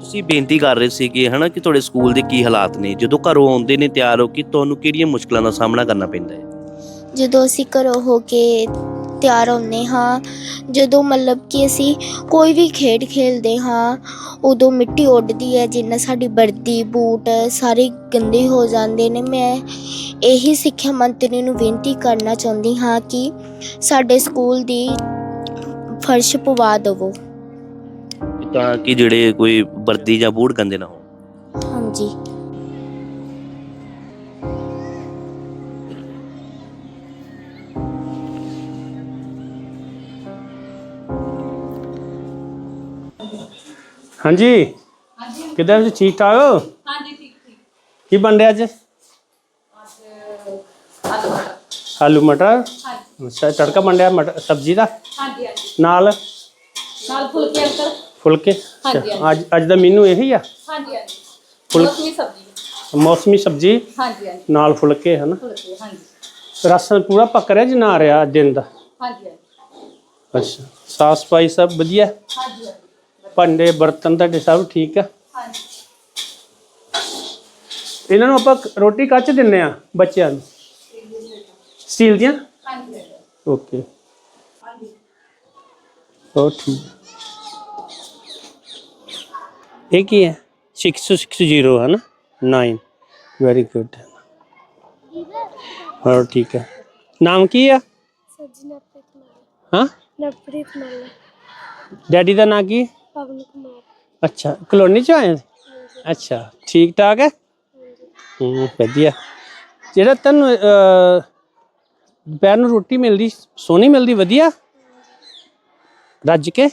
ਤੁਸੀਂ ਬੇਨਤੀ ਕਰ ਰਹੇ ਸੀਗੇ ਕਿ ਹਨਾ ਕਿ ਤੁਹਾਡੇ ਸਕੂਲ ਦੇ ਕੀ ਹਾਲਾਤ ਨੇ? ਜਦੋਂ ਘਰੋਂ ਆਉਂਦੇ ਨੇ ਤਿਆਰ ਹੋ ਕੇ ਤੁਹਾਨੂੰ ਕਿਹੜੀਆਂ ਮੁਸ਼ਕਲਾਂ ਦਾ ਸਾਹਮਣਾ ਕਰਨਾ ਪੈਂਦਾ ਹੈ? ਜਦੋਂ ਅਸੀਂ ਘਰੋਂ ਹੋ ਕੇ ਤਿਆਰ ਹੁੰਨੇ ਹਾਂ, ਜਦੋਂ ਮਤਲਬ ਕਿ ਅਸੀਂ ਕੋਈ ਵੀ ਖੇਡ ਖੇਡਦੇ ਹਾਂ, ਉਦੋਂ ਮਿੱਟੀ ਉੱਡਦੀ ਹੈ, ਜਿੰਨਾ ਸਾਡੀ ਵਰਦੀ, ਬੂਟ ਸਾਰੇ ਗੰਦੇ ਹੋ ਜਾਂਦੇ ਨੇ। ਮੈਂ ਇਹੀ ਸਿੱਖਿਆ ਮੰਤਰੀ ਨੂੰ ਬੇਨਤੀ ਕਰਨਾ ਚਾਹੁੰਦੀ ਹਾਂ ਕਿ ਸਾਡੇ ਸਕੂਲ ਦੀ ਫਰਸ਼ ਪਵਾ ਦੇਵੋ। ਤਾਂ ਕਿ ਜਿਹੜੇ ਕੋਈ ਵਰਦੀ ਜਾਂ ਬੂਟ ਗੰਦੇ ਨਾ ਹੋਣ। ਹਾਂਜੀ। ਹਾਂਜੀ। ਕਿਦਾਂ ਤੁਸੀਂ ਠੀਕ ਠਾਕ ਹੋ? ਹਾਂਜੀ ਠੀਕ ਠੀਕ। ਕੀ ਬਣ ਰਿਹਾ ਅੱਜ? ਆਲੂ ਵਾਲਾ। ਆਲੂ ਮਟਰ? ਹਾਂਜੀ। ਅੱਛਾ ਤੜਕਾ ਬਣ ਰਿਹਾ ਮਟਰ ਸਬਜ਼ੀ ਦਾ? ਹਾਂਜੀ ਹਾਂਜੀ। ਨਾਲ? ਨਾਲ ਫੁਲਕੇ ਅੰਕਲ। ਫੁਲਕੇ? ਹਾਂਜੀ, ਅੱਜ ਅੱਜ ਦਾ ਮੀਨੂ ਇਹੀ ਆ? ਹਾਂਜੀ ਹਾਂਜੀ। ਫੁਲ- ਮੌਸਮੀ ਸਬਜ਼ੀ। ਮੌਸਮੀ ਸਬਜ਼ੀ? ਹਾਂਜੀ ਹਾਂਜੀ। ਨਾਲ ਫੁਲਕੇ ਹਨ? ਫੁਲਕੇ ਹਾਂਜੀ। ਰਸਨ ਪੂਰਾ ਪੱਕ ਰਿਹਾ ਜੀ ਨਾ ਰਿਹਾ ਦਿਨ ਦਾ? ਹਾਂਜੀ ਹਾਂਜੀ। ਅੱਛਾ ਸਾਫ਼ ਸਫ਼ਾਈ ਸਭ ਵਧੀਆ? ਹਾਂਜੀ ਭਾਂਡੇ ਬਰਤਨ ਤੁਹਾਡੇ ਸਭ ਠੀਕ ਆ? ਹਾਂਜੀ। ਇਹਨਾਂ ਨੂੰ ਆਪਾਂ ਰੋਟੀ ਕੱਚ ਦਿੰਨੇ ਆ ਬੱਚਿਆਂ ਨੂੰ? ਸਟੀਲ ਦੀਆਂ? ਹਾਂਜੀ ਓਕੇ। ਉਹ ਠੀਕ। ਇਹ ਕੀ ਹੈ? 660 ਹੈ ਨਾ? 9 ਵੈਰੀ ਗੁੱਡ ਹੋਰ ਠੀਕ ਹੈ। ਨਾਮ ਕੀ ਆ? ਸਜਣਾ ਪ੍ਰੀਤ ਹਾਂ? ਨਵਪ੍ਰੀਤ ਮੱਲ ਡੈਡੀ ਦਾ ਨਾਂ ਕੀ? ਹੈ? ਪਵਨ ਕੁਮਾਰ। ਅੱਛਾ ਕਲੋਨੀ ਚ ਆਏ ਹੋ? ਅੱਛਾ ਠੀਕ ਠਾਕ ਹੈ? ਹੂੰ ਵਧੀਆ। ਜਿਹੜਾ ਤੈਨੂੰ ਅਹ, ਦੁਪਹਿਰ ਨੂੰ ਰੋਟੀ ਮਿਲਦੀ ਸੋਹਣੀ ਮਿਲਦੀ ਵਧੀਆ? ਰੱਜ ਕੇ?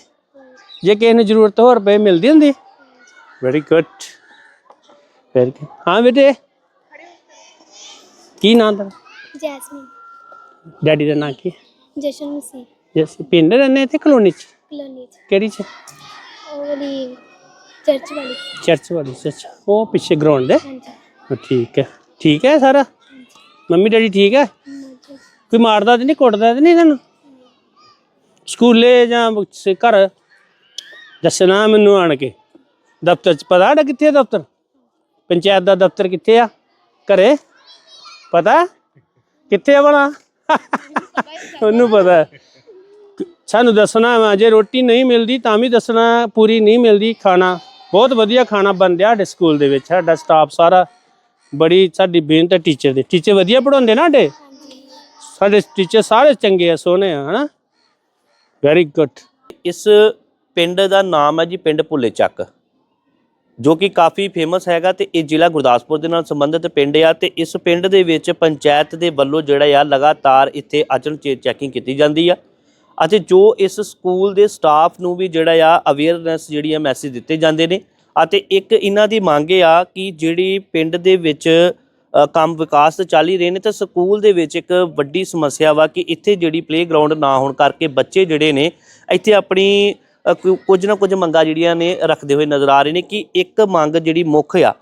ਜੇ ਕਿਸੇ ਨੂੰ ਜ਼ਰੂਰਤ ਹੋਰ ਪਏ ਮਿਲਦੀ ਹੁੰਦੀ? ਵੈਰੀ ਗੁੱਡ ਫਿਰ ਕੀ ਹਾਂ ਬੇਟੇ? ਕੀ ਨਾਂ ਦਾ ਜੈਸਮੀਨ। ਡੈਡੀ ਦਾ ਨਾਂ ਕੀ? ਜਸ਼ਨ ਮਸੀਹ ਜੈਸੇ ਪਿੰਡ ਰਹਿੰਦੇ ਤੇ ਕਲੋਨੀ ਚ? ਕਲੋਨੀ ਚ। ਕਿਹੜੀ ਚ? ਉਹ ਵਾਲੀ ਚਰਚ ਵਾਲੀ। ਚਰਚ ਵਾਲੀ ਚ ਅੱਛਾ। ਉਹ ਪਿੱਛੇ ਗਰਾਊਂਡ ਦੇ ਹਾਂਜੀ। ਹਾਂ, ਠੀਕ ਹੈ। ਠੀਕ ਹੈ ਸਾਰਾ? ਮੰਮੀ ਡੈਡੀ ਠੀਕ ਹੈ? ਹਾਂਜੀ। ਕੋਈ ਮਾਰਦਾ ਤੇ ਨਹੀਂ ਕੁੱਟਦਾ ਤੇ ਨਹੀਂ ਤੁਹਾਨੂੰ ਸਕੂਲੇ ਜਾਂ ਸ- ਘਰ? ਦੱਸਣਾ ਮੈਨੂੰ ਆਣ ਕੇ। ਦਫ਼ਤਰ ਚ, ਪਤਾ ਸਾਡਾ ਕਿੱਥੇ ਆ ਦਫ਼ਤਰ? ਪੰਚਾਇਤ ਦਾ ਦਫ਼ਤਰ ਕਿੱਥੇ ਆ? ਘਰੇ? ਪਤਾ? ਕਿੱਥੇ ਆ ਬਣਾ ਉਹਨੂੰ ਪਤਾ। ਹੈ। ਸਾਨੂੰ ਦੱਸਣਾ ਵਾ, ਜੇ ਰੋਟੀ ਨਹੀਂ ਮਿਲਦੀ ਤਾਂ ਵੀ ਦੱਸਣਾ, ਪੂਰੀ ਨਹੀਂ ਮਿਲਦੀ ਖਾਣਾ। ਬਹੁਤ ਵਧੀਆ ਖਾਣਾ ਬਣਦਿਆ ਸਾਡੇ ਸਕੂਲ ਦੇ ਵਿੱਚ। ਸਾਡਾ ਸਟਾਫ ਸਾਰਾ ਬੜੀ, ਸਾਡੀ ਬੇਨਤ ਹੈ ਟੀਚਰ ਦੀ। ਟੀਚਰ ਵਧੀਆ ਪੜਾਉਂਦੇ ਨਾ ਸਾਡੇ? ਸਾਡੇ ਟੀਚਰ ਸਾਰੇ ਚੰਗੇ ਆ, ਸੋਹਣੇ ਆ, ਹਨਾ? ਵੈਰੀ ਗੁੱਡ ਇਸ ਪਿੰਡ ਦਾ ਨਾਮ ਹੈ ਜੀ, ਪਿੰਡ ਭੁੱਲੇ ਚੱਕ ਜੋ ਕਿ ਕਾਫੀ ਫੇਮਸ ਹੈਗਾ ਤੇ ਇਹ ਜ਼ਿਲ੍ਹਾ ਗੁਰਦਾਸਪੁਰ ਦੇ ਨਾਲ ਸੰਬੰਧਿਤ ਪਿੰਡ ਆ ਤੇ ਇਸ ਪਿੰਡ ਦੇ ਵਿੱਚ ਪੰਚਾਇਤ ਦੇ ਵੱਲੋਂ ਜਿਹੜਾ ਆ ਲਗਾਤਾਰ ਇੱਥੇ ਅਚਨਚੇਤ ਚੈਕਿੰਗ ਕੀਤੀ ਜਾਂਦੀ ਆ। ਅਤੇ ਜੋ ਇਸ ਸਕੂਲ ਦੇ ਸਟਾਫ ਨੂੰ ਵੀ ਜਿਹੜਾ ਆ ਅਵੇਅਰਨੈਸ ਜਿਹੜੀ ਆ ਮੈਸੇਜ ਦਿੱਤੇ ਜਾਂਦੇ ਨੇ ਅਤੇ ਇੱਕ ਇਹਨਾਂ ਦੀ ਮੰਗ ਇਹ ਆ ਕਿ ਜਿਹੜੀ ਪਿੰਡ ਦੇ ਵਿੱਚ ਕੰਮ ਵਿਕਾਸ ਚੱਲ ਹੀ ਰਹੇ ਨੇ ਤਾਂ ਸਕੂਲ ਦੇ ਵਿੱਚ ਇੱਕ ਵੱਡੀ ਸਮੱਸਿਆ ਵਾ ਕਿ ਇੱਥੇ ਜਿਹੜੀ ਪਲੇਗਰਾਉਂਡ ਨਾ ਹੋਣ ਕਰਕੇ ਬੱਚੇ ਜਿਹੜੇ ਨੇ ਇੱਥੇ ਆਪਣੀ ਕੁ- ਕੁਝ ਨਾ ਕੁਝ ਮੰਗਾਂ ਜਿਹੜੀਆਂ ਨੇ ਰੱਖਦੇ ਹੋਏ ਨਜ਼ਰ ਆ ਰਹੇ ਨੇ ਕਿ ਇੱਕ ਮੰਗ ਜਿਹੜੀ ਮੁੱਖ ਆ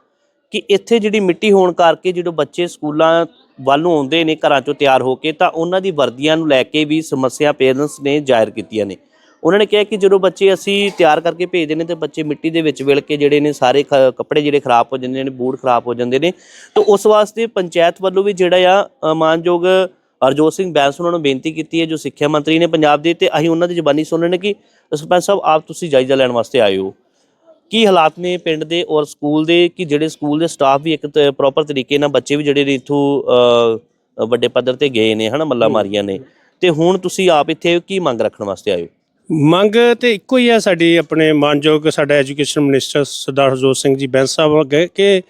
ਕਿ ਇੱਥੇ ਜਿਹੜੀ ਮਿੱਟੀ ਹੋਣ ਕਰਕੇ ਜਦੋਂ ਬੱਚੇ ਸਕੂਲਾਂ ਵੱਲ ਨੂੰ ਆਉਂਦੇ ਨੇ ਘਰਾਂ ਚੋਂ ਤਿਆਰ ਹੋ ਕੇ ਤਾਂ ਉਹਨਾਂ ਦੀ ਵਰਦੀਆਂ ਨੂੰ ਲੈ ਕੇ ਵੀ ਸਮੱਸਿਆ ਪੇਰੈਂਟਸ ਨੇ ਜ਼ਾਹਿਰ ਕੀਤੀਆਂ ਨੇ। ਉਹਨਾਂ ਨੇ ਕਿਹਾ ਕਿ ਜਦੋਂ ਬੱਚੇ ਅਸੀਂ ਤਿਆਰ ਕਰਕੇ ਭੇਜਦੇ ਨੇ ਤੇ ਬੱਚੇ ਮਿੱਟੀ ਦੇ ਵਿੱਚ ਵਿਲ ਕੇ ਜਿਹੜੇ ਨੇ ਸਾਰੇ ਖ- ਕੱਪੜੇ ਜਿਹੜੇ ਖਰਾਬ ਹੋ ਜਾਂਦੇ ਨੇ ਬੂਟ ਖਰਾਬ ਹੋ ਜਾਂਦੇ ਨੇ ਤਾਂ ਉਸ ਵਾਸਤੇ ਪੰਚਾਇਤ ਵੱਲੋਂ ਵੀ ਜਿਹੜਾ ਆ ਅ, ਮਾਨਯੋਗ ਹਰਜੋਤ ਸਿੰਘ ਬੈਂਸ ਉਹਨਾਂ ਨੂੰ ਬੇਨਤੀ ਕੀਤੀ ਹੈ ਜੋ ਸਿੱਖਿਆ ਮੰਤਰੀ ਨੇ ਪੰਜਾਬ ਦੇ ਤੇ ਅਸੀਂ ਉਹਨਾਂ ਦੀ ਜ਼ਬਾਨੀ ਸੁਣ ਨੇ ਕਿ ਸਰਪੰਚ ਸਾਹਿਬ, ਆਪ ਤੁਸੀਂ ਜਾਇਜ਼ਾ ਲੈਣ ਵਾਸਤੇ ਆਏ ਹੋ। ਕੀ ਹਾਲਾਤ ਨੇ ਪਿੰਡ ਦੇ ਔਰ ਸਕੂਲ ਦੇ? ਕਿ ਜਿਹੜੇ ਸਕੂਲ ਦੇ ਸਟਾਫ ਵੀ ਇੱਕ ਪ੍ਰੋਪਰ ਤਰੀਕੇ ਨਾਲ ਬੱਚੇ ਵੀ ਜਿਹੜੇ ਨੇ ਇਥੋਂ ਵੱਡੇ ਪੱਧਰ ਤੇ ਗਏ ਨੇ, ਹਨਾ, ਮੱਲਾ ਮਾਰੀਆਂ ਨੇ। ਤੇ ਹੁਣ ਤੁਸੀਂ ਆਪ ਇੱਥੇ ਕੀ ਮੰਗ ਰੱਖਣ ਵਾਸਤੇ ਆਏ ਹੋ? ਮੰਗ ਤੇ ਇੱਕੋ ਹੀ ਹੈ ਸਾਡੀ, ਆਪਣੇ ਮਾਨਯੋਗ ਸਾਡਾ ਐਜੂਕੇਸ਼ਨ ਮਿਨਿਸਟਰ ਸਰਦਾਰ ਹਰਜੋਤ ਸਿੰਘ ਜੀ ਬੈਂਸ ਸਾਹਿਬ ਅੱਗੇ ਕਿ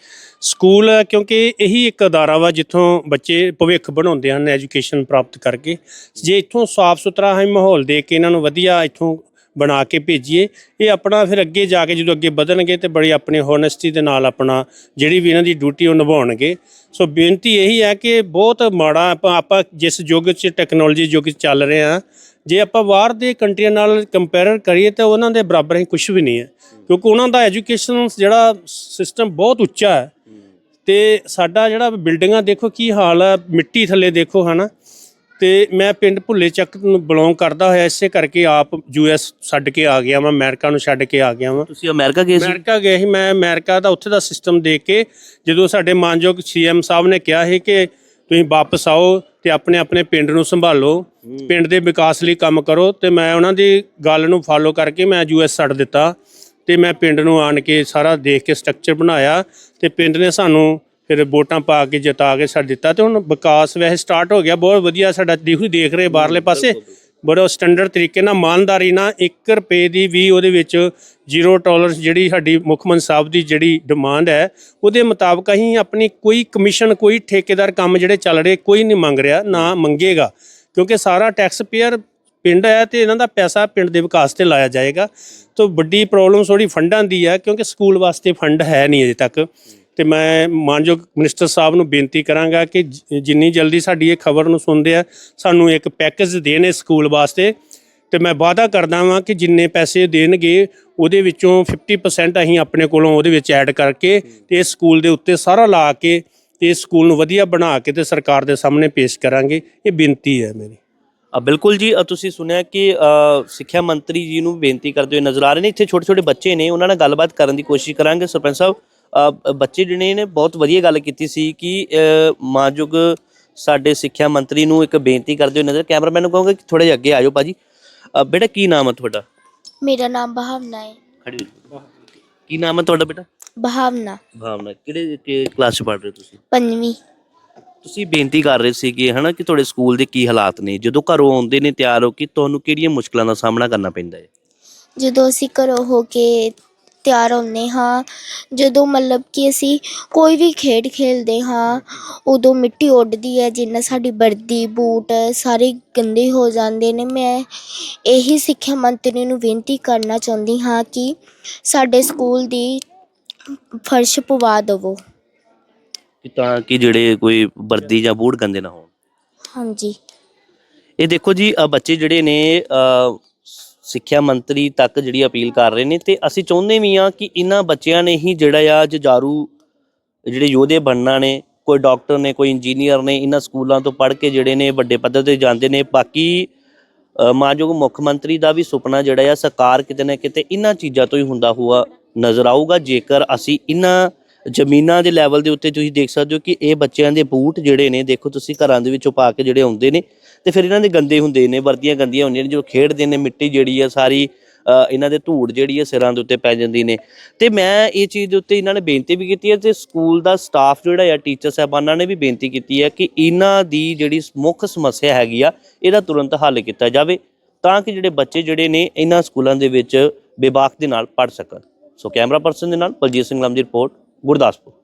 ਸਕੂਲ, ਕਿਉਂਕਿ ਇਹੀ ਇੱਕ ਅਦਾਰਾ ਵਾ ਜਿੱਥੋਂ ਬੱਚੇ ਭਵਿੱਖ ਬਣਾਉਂਦੇ ਹਨ ਐਜੂਕੇਸ਼ਨ ਪ੍ਰਾਪਤ ਕਰਕੇ। ਜੇ ਇੱਥੋਂ ਸਾਫ਼ ਸੁਥਰਾ ਹੈ ਮਾਹੌਲ ਦੇ ਕੇ ਇਹਨਾਂ ਨੂੰ ਵਧੀਆ ਇੱਥੋਂ ਬਣਾ ਕੇ ਭੇਜੀਏ। ਇਹ ਆਪਣਾ ਫਿਰ ਅੱਗੇ ਜਾ ਕੇ ਜਦੋਂ ਅੱਗੇ ਵਧਣਗੇ ਤੇ ਬੜੀ ਆਪਣੀ ਹੋਨੈਸਟੀ ਦੇ ਨਾਲ ਆਪਣਾ ਜਿਹੜੀ ਵੀ ਇਹਨਾਂ ਦੀ ਡਿਊਟੀ ਉਹ ਨਿਭਾਉਣਗੇ। ਸੋ ਬੇਨਤੀ ਇਹੀ ਹੈ ਕਿ ਬਹੁਤ ਮਾੜਾ ਆਪਾਂ ਆਪਾਂ ਜਿਸ ਯੁੱਗ 'ਚ ਟੈਕਨੋਲੋਜੀ ਯੁੱਗ 'ਚ ਚੱਲ ਰਹੇ ਆ ਜੇ ਆਪਾਂ ਬਾਹਰ ਦੇ ਕੰਟਰੀਆਂ ਨਾਲ ਕੰਪੇਅਰ ਕਰੀਏ ਤਾਂ ਉਹਨਾਂ ਦੇ ਬਰਾਬਰ ਹੀ ਕੁਝ ਵੀ ਨਹੀਂ ਹੈ। ਕਿਉਂਕਿ ਉਹਨਾਂ ਦਾ ਐਜੂਕੇਸ਼ਨ ਜਿਹੜਾ ਸਿਸਟਮ ਬਹੁਤ ਉੱਚਾ ਹੈ। ਤੇ ਸਾਡਾ ਜਿਹੜਾ ਬਿਲਡਿੰਗਾਂ ਦੇਖੋ ਕੀ ਹਾਲ ਹੈ ਮਿੱਟੀ ਥੱਲੇ ਦੇਖੋ ਹਨਾ। ਤੇ ਮੈਂ ਪਿੰਡ ਭੁੱਲੇ ਚੱਕ ਨੂੰ ਬਿਲੋਂਗ ਕਰਦਾ ਹੋਇਆ ਇਸੇ ਕਰਕੇ ਆਪ ਯੂਐਸ ਛੱਡ ਕੇ ਆ ਗਿਆ ਵਾਂ ਅਮਰੀਕਾ ਨੂੰ ਛੱਡ ਕੇ ਆ ਗਿਆ ਵਾਂ। ਤੁਸੀਂ ਅਮਰੀਕਾ ਗਏ ਸੀ? ਅਮਰੀਕਾ ਗਿਆ ਸੀ ਮੈਂ ਅਮਰੀਕਾ ਦਾ ਉੱਥੇ ਦਾ ਸਿਸਟਮ ਦੇਖ ਕੇ ਜਦੋਂ ਸਾਡੇ ਮਾਨਯੋਗ ਸੀਐਮ ਸਾਹਿਬ ਨੇ ਕਿਹਾ ਸੀ ਕਿ ਤੁਸੀਂ ਵਾਪਸ ਆਓ ਤੇ ਆਪਣੇ ਆਪਣੇ ਪਿੰਡ ਨੂੰ ਸੰਭਾਲੋ ਪਿੰਡ ਦੇ ਵਿਕਾਸ ਲਈ ਕੰਮ ਕਰੋ ਤੇ ਮੈਂ ਉਹਨਾਂ ਦੀ ਗੱਲ ਨੂੰ ਫਾਲੋ ਕਰਕੇ ਮੈਂ ਯੂਐਸ ਛੱਡ ਦਿੱਤਾ ਤੇ ਮੈਂ ਪਿੰਡ ਨੂੰ ਆਣ ਕੇ ਸਾਰਾ ਦੇਖ ਕੇ ਸਟਰਕਚਰ ਬਣਾਇਆ ਤੇ ਪਿੰਡ ਨੇ ਸਾਨੂੰ ਫਿਰ ਵੋਟਾਂ ਪਾ ਕੇ ਜਿਤਾ ਕੇ ਛੱਡ ਦਿੱਤਾ ਤੇ ਹੁਣ ਵਿਕਾਸ ਵੈਸੇ ਸਟਾਰਟ ਹੋ ਗਿਆ ਬਹੁਤ ਵਧੀਆ ਸਾਡਾ ਦੇਖੋ ਦੇਖ ਰਹੇ ਬਾਹਰਲੇ ਪਾਸੇ। ਬੜਾ ਸਟੈਂਡਰਡ ਤਰੀਕੇ ਨਾਲ ਇਮਾਨਦਾਰੀ ਨਾਲ 1 ਰੁਪਏ ਦੀ ਵੀ ਉਹਦੇ ਵਿੱਚ ਜ਼ੀਰੋ ਟੋਲਰੈਂਸ ਜਿਹੜੀ ਸਾਡੀ ਮੁੱਖ ਮੰਤਰੀ ਸਾਹਿਬ ਦੀ ਜਿਹੜੀ ਡਿਮਾਂਡ ਹੈ ਉਹਦੇ ਮੁਤਾਬਕ ਅਸੀਂ ਆਪਣੀ ਕੋਈ ਕਮਿਸ਼ਨ ਕੋਈ ਠੇਕੇਦਾਰ ਕੰਮ ਜਿਹੜੇ ਚੱਲ ਰਹੇ ਕੋਈ ਨਹੀਂ ਮੰਗ ਰਿਹਾ ਨਾ ਮੰਗੇਗਾ। ਕਿਉਂਕਿ ਸਾਰਾ ਟੈਕਸ ਪੇਅਰ ਪਿੰਡ ਹੈ ਤੇ ਇਹਨਾਂ ਦਾ ਪੈਸਾ ਪਿੰਡ ਦੇ ਵਿਕਾਸ ਤੇ ਲਾਇਆ ਜਾਏਗਾ। ਤੋਂ ਵੱਡੀ ਪ੍ਰੋਬਲਮ ਥੋੜੀ ਫੰਡਾਂ ਦੀ ਹੈ ਕਿਉਂਕਿ ਸਕੂਲ ਵਾਸਤੇ ਫੰਡ ਹੈ ਨਹੀਂ ਅਜੇ ਤੱਕ। ਤੇ ਮੈਂ ਮਾਨਯੋਗ ਮਿਨਿਸਟਰ ਸਾਹਿਬ ਨੂੰ ਬੇਨਤੀ ਕਰਾਂਗਾ ਕਿ ਜਿੰਨੀ ਜਲਦੀ ਸਾਡੀ ਇਹ ਖਬਰ ਨੂੰ ਸੁਣਦੇ ਆ ਸਾਨੂੰ ਇੱਕ ਪੈਕੇਜ ਦੇਣ ਇਸ ਸਕੂਲ ਵਾਸਤੇ। ਤੇ ਮੈਂ ਵਾਅਦਾ ਕਰਦਾ ਵਾਂ ਕਿ ਜਿੰਨੇ ਪੈਸੇ ਦੇਣਗੇ ਉਹਦੇ ਵਿੱਚੋਂ 50% ਅਸੀਂ ਆਪਣੇ ਕੋਲੋਂ ਉਹਦੇ ਵਿੱਚ ਐਡ ਕਰਕੇ ਤੇ ਇਸ ਸਕੂਲ ਦੇ ਉੱਤੇ ਸਾਰਾ ਲਾ ਕੇ ਤੇ ਇਸ ਸਕੂਲ ਨੂੰ ਵਧੀਆ ਬਣਾ ਕੇ ਤੇ ਸਰਕਾਰ ਦੇ ਸਾਹਮਣੇ ਪੇਸ਼ ਕਰਾਂਗੇ। ਇਹ ਬੇਨਤੀ ਹੈ ਮੇਰੀ। ਅ, ਬਿਲਕੁਲ ਜੀ ਅ, ਤੁਸੀਂ ਸੁਣਿਆ ਕਿ ਅ, ਸਿੱਖਿਆ ਮੰਤਰੀ ਜੀ ਨੂੰ ਬੇਨਤੀ ਕਰਦੇ ਹੋਏ ਨਜ਼ਰ ਆ ਰਹੇ ਨੇ। ਇੱਥੇ ਛੋਟੇ ਛੋਟੇ ਬੱਚੇ ਨੇ ਉਹਨਾਂ ਨਾਲ ਗੱਲਬਾਤ ਕਰਨ ਦੀ ਕੋਸ਼ਿਸ਼ ਕਰਾਂਗੇ। ਸਰਪੰਚ ਸਾਹਿਬ ਬੱਚੇ ਜਿਹੜੇ ਨੇ ਬਹੁਤ ਵਧੀਆ ਗੱਲ ਕੀਤੀ ਸੀ ਕਿ ਮਾਨਯੋਗ ਸਾਡੇ ਸਿੱਖਿਆ ਮੰਤਰੀ ਨੂੰ ਇੱਕ ਬੇਨਤੀ ਕਰਦੇ ਹੋਏ ਨਜ਼ਰ ਕੈਮਰਾਮੈਨ ਨੂੰ ਕਹੋਗੇ ਕਿ ਥੋੜੇ ਜਿਹਾ ਅੱਗੇ ਆ ਜਾਓ ਭਾਜੀ। ਅ, ਬੇਟਾ ਕੀ ਨਾਮ ਹੈ ਤੁਹਾਡਾ? ਮੇਰਾ ਨਾਮ ਭਾਵਨਾ ਹੈ। ਖੜੀ। ਕੀ ਨਾਮ ਹੈ ਤੁਹਾਡਾ ਬੇਟਾ? ਭਾਵਨਾ ਭਾਵਨਾ ਕਿਹੜੇ ਕਲਾਸ ਚ ਪੜ੍ਹ ਰਹੇ ਹੋ ਤੁਸੀਂ? ਪੰਜਵੀਂ। ਤੁਸੀਂ ਬੇਨਤੀ ਕਰ ਰਹੇ ਸੀਗੇ ਹਨਾ ਕਿ ਤੁਹਾਡੇ ਸਕੂਲ ਦੇ ਕੀ ਹਾਲਾਤ ਨੇ? ਜਦੋਂ ਘਰੋਂ ਆਉਂਦੇ ਨੇ ਤਿਆਰ ਹੋ ਕੇ ਤੁਹਾਨੂੰ ਕਿਹੜੀਆਂ ਮੁਸ਼ਕਲਾਂ ਦਾ ਸਾਹਮਣਾ ਕਰਨਾ ਪੈਂਦਾ ਹੈ? ਜਦੋਂ ਅਸੀਂ ਘਰੋਂ ਹੋ ਕੇ ਤਿਆਰ ਹੁੰਨੇ ਹਾਂ। ਜਦੋਂ ਮਤਲਬ ਕਿ ਅਸੀਂ ਕੋਈ ਵੀ ਖੇਡ ਖੇਲਦੇ ਹਾਂ ਉਦੋਂ ਮਿੱਟੀ ਉੱਡਦੀ ਹੈ ਜਿੰਨਾ ਸਾਡੀ ਵਰਦੀ ਬੂਟ ਸਾਰੇ ਗੰਦੇ ਹੋ ਜਾਂਦੇ ਨੇ। ਮੈਂ ਇਹੀ ਸਿੱਖਿਆ ਮੰਤਰੀ ਨੂੰ ਬੇਨਤੀ ਕਰਨਾ ਚਾਹੁੰਦੀ ਹਾਂ ਕਿ ਸਾਡੇ ਸਕੂਲ ਦੀ ਫਰਸ਼ ਪਵਾ ਦੇਵੋ। ਕਿ ਤਾਂ ਕਿ ਜਿਹੜੇ ਕੋਈ ਵਰਦੀ ਜਾਂ ਬੂਟ ਗੰਦੇ ਨਾ ਹੋਣ। ਹਾਂਜੀ। ਇਹ ਦੇਖੋ ਜੀ ਅ, ਬੱਚੇ ਜਿਹੜੇ ਨੇ ਅ, ਸਿੱਖਿਆ ਮੰਤਰੀ ਤੱਕ ਜਿਹੜੀ ਅਪੀਲ ਕਰ ਰਹੇ ਨੇ ਤੇ ਅਸੀਂ ਚਾਹੁੰਦੇ ਵੀ ਆ ਕਿ ਇਹਨਾਂ ਬੱਚਿਆਂ ਨੇ ਹੀ ਜਿਹੜਾ ਆ ਜੁਝਾਰੂ ਜਿਹੜੇ ਯੋਧੇ ਬਣਨਾ ਨੇ ਕੋਈ ਡਾਕਟਰ ਨੇ ਕੋਈ ਇੰਜੀਨੀਅਰ ਨੇ ਇਹਨਾਂ ਸਕੂਲਾਂ ਤੋਂ ਪੜ੍ਹ ਕੇ ਜਿਹੜੇ ਨੇ ਵੱਡੇ ਪੱਧਰ ਤੇ ਜਾਂਦੇ ਨੇ ਬਾਕੀ ਅ, ਮਾਨਯੋਗ ਮੁੱਖ ਮੰਤਰੀ ਦਾ ਵੀ ਸੁਪਨਾ ਜਿਹੜਾ ਆ ਸਰਕਾਰ ਕਿਤੇ ਨਾ ਕਿਤੇ ਇਹਨਾਂ ਚੀਜ਼ਾਂ ਤੋਂ ਹੀ ਹੁੰਦਾ ਹੋਇਆ ਨਜ਼ਰ ਆਊਗਾ ਜੇਕਰ ਅਸੀਂ ਇਹਨਾਂ ਜ਼ਮੀਨਾਂ ਦੇ ਲੈਵਲ ਦੇ ਉੱਤੇ ਤੁਸੀਂ ਦੇਖ ਸਕਦੇ ਹੋ ਕਿ ਇਹ ਬੱਚਿਆਂ ਦੇ ਬੂਟ ਜਿਹੜੇ ਨੇ, ਦੇਖੋ ਤੁਸੀਂ ਘਰਾਂ ਦੇ ਵਿੱਚੋਂ ਪਾ ਕੇ ਜਿਹੜੇ ਆਉਂਦੇ ਨੇ, ਤੇ ਫਿਰ ਇਹਨਾਂ ਦੇ ਗੰਦੇ ਹੁੰਦੇ ਨੇ, ਵਰਦੀਆਂ ਗੰਦੀਆਂ ਹੁੰਦੀਆਂ ਨੇ, ਜਦੋਂ ਖੇਡਦੇ ਨੇ, ਮਿੱਟੀ ਜਿਹੜੀ ਆ ਸਾਰੀ ਇਹਨਾਂ ਦੇ ਧੂੜ ਜਿਹੜੀ ਆ ਸਿਰਾਂ ਦੇ ਉੱਤੇ ਪੈ ਜਾਂਦੀ ਨੇ। ਤੇ ਮੈਂ ਇਹ ਚੀਜ਼ ਦੇ ਉੱਤੇ ਇਹਨਾਂ ਨੇ ਬੇਨਤੀ ਵੀ ਕੀਤੀ ਹੈ ਤੇ ਸਕੂਲ ਦਾ ਸਟਾਫ ਜਿਹੜਾ ਆ ਟੀਚਰ ਸਾਹਿਬਾਨਾਂ ਨੇ ਵੀ ਬੇਨਤੀ ਕੀਤੀ ਹੈ ਕਿ ਇਹਨਾਂ ਦੀ ਜਿਹੜੀ ਮੁੱਖ ਸਮੱਸਿਆ ਹੈਗੀ ਆ, ਇਹਦਾ ਤੁਰੰਤ ਹੱਲ ਕੀਤਾ ਜਾਵੇ ਤਾਂ ਕਿ ਜਿਹੜੇ ਬੱਚੇ ਜਿਹੜੇ ਨੇ, ਇਹਨਾਂ ਸਕੂਲਾਂ ਦੇ ਵਿੱਚ ਬੇਬਾਕ ਦੇ ਨਾਲ ਪੜ ਸਕਣ। ਸੋ ਕੈਮਰਾ ਪਰਸਨ ਦੇ ਨਾਲ ਬਲਜੀਤ ਸਿੰਘ ਲਾਮ ਦੀ ਰਿਪੋਰਟ। ਗੁਰਦਾਸਪੁਰ।